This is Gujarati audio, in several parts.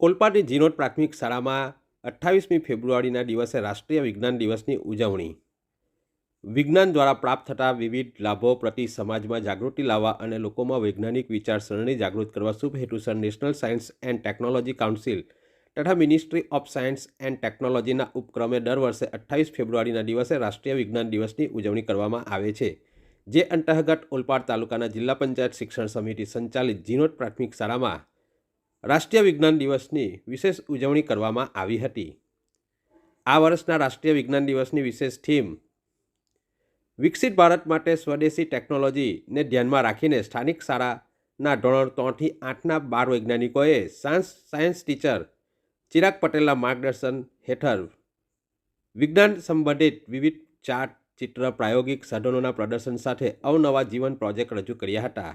ઓલપાડની જીનોટ પ્રાથમિક શાળામાં અઠ્ઠાવીસમી ફેબ્રુઆરીના દિવસે રાષ્ટ્રીય વિજ્ઞાન દિવસની ઉજવણી. વિજ્ઞાન દ્વારા પ્રાપ્ત થતા વિવિધ લાભો પ્રતિ સમાજમાં જાગૃતિ લાવવા અને લોકોમાં વૈજ્ઞાનિક વિચારસરણી જાગૃત કરવા શુભ હેતુસર national science and technology council તથા મિનિસ્ટ્રી ઓફ સાયન્સ એન્ડ ટેકનોલોજીના ઉપક્રમે દર વર્ષે અઠ્ઠાવીસ ફેબ્રુઆરીના દિવસે રાષ્ટ્રીય વિજ્ઞાન દિવસની ઉજવણી કરવામાં આવે છે, જે અંતર્ગત ઓલપાડ તાલુકાના જિલ્લા પંચાયત શિક્ષણ સમિતિ સંચાલિત જીનોટ પ્રાથમિક શાળામાં રાષ્ટ્રીય વિજ્ઞાન દિવસની વિશેષ ઉજવણી કરવામાં આવી હતી. આ વર્ષના રાષ્ટ્રીય વિજ્ઞાન દિવસની વિશેષ થીમ, વિકસિત ભારત માટે સ્વદેશી ટેકનોલોજીને ધ્યાનમાં રાખીને સ્થાનિક શાળાના ધોરણ ત્રણથી આઠના બાર વૈજ્ઞાનિકોએ સાયન્સ સાયન્સ ટીચર ચિરાગ પટેલના માર્ગદર્શન હેઠળ વિજ્ઞાન સંબંધિત વિવિધ ચાર્ટ ચિત્ર પ્રાયોગિક સાધનોના પ્રદર્શન સાથે અવનવા જીવન પ્રોજેક્ટ રજૂ કર્યા હતા.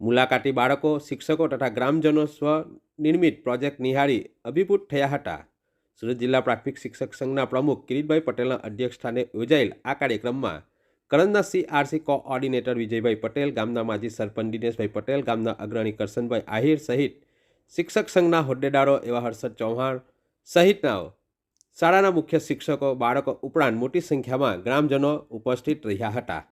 મુલાકાતી બાળકો, શિક્ષકો તથા ગ્રામજનો સ્વનિર્મિત પ્રોજેક્ટ નિહાળી અભિભૂત થયા હતા. સુરત જિલ્લા પ્રાથમિક શિક્ષક સંઘના પ્રમુખ કિરીટભાઈ પટેલના અધ્યક્ષસ્થાને યોજાયેલ આ કાર્યક્રમમાં કરંજના સીઆરસી કોઓર્ડિનેટર વિજયભાઈ પટેલ, ગામના માજી સરપંચ દિનેશભાઈ પટેલ, ગામના અગ્રણી કરશનભાઈ આહિર સહિત શિક્ષક સંઘના હોદ્દેદારો એવા હર્ષદ ચૌહાણ સહિતનાઓ શાળાના મુખ્ય શિક્ષકો, બાળકો ઉપરાંત મોટી સંખ્યામાં ગ્રામજનો ઉપસ્થિત રહ્યા હતા.